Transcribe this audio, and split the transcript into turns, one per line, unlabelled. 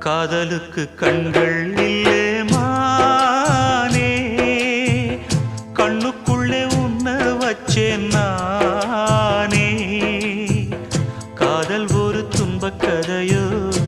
காதலுக்கு கண்கள் இல்லை மானே. கண்ணுக்குள்ளே உன்ன வச்சேன் நானே. காதல் ஒரு துன்பக் கதையோ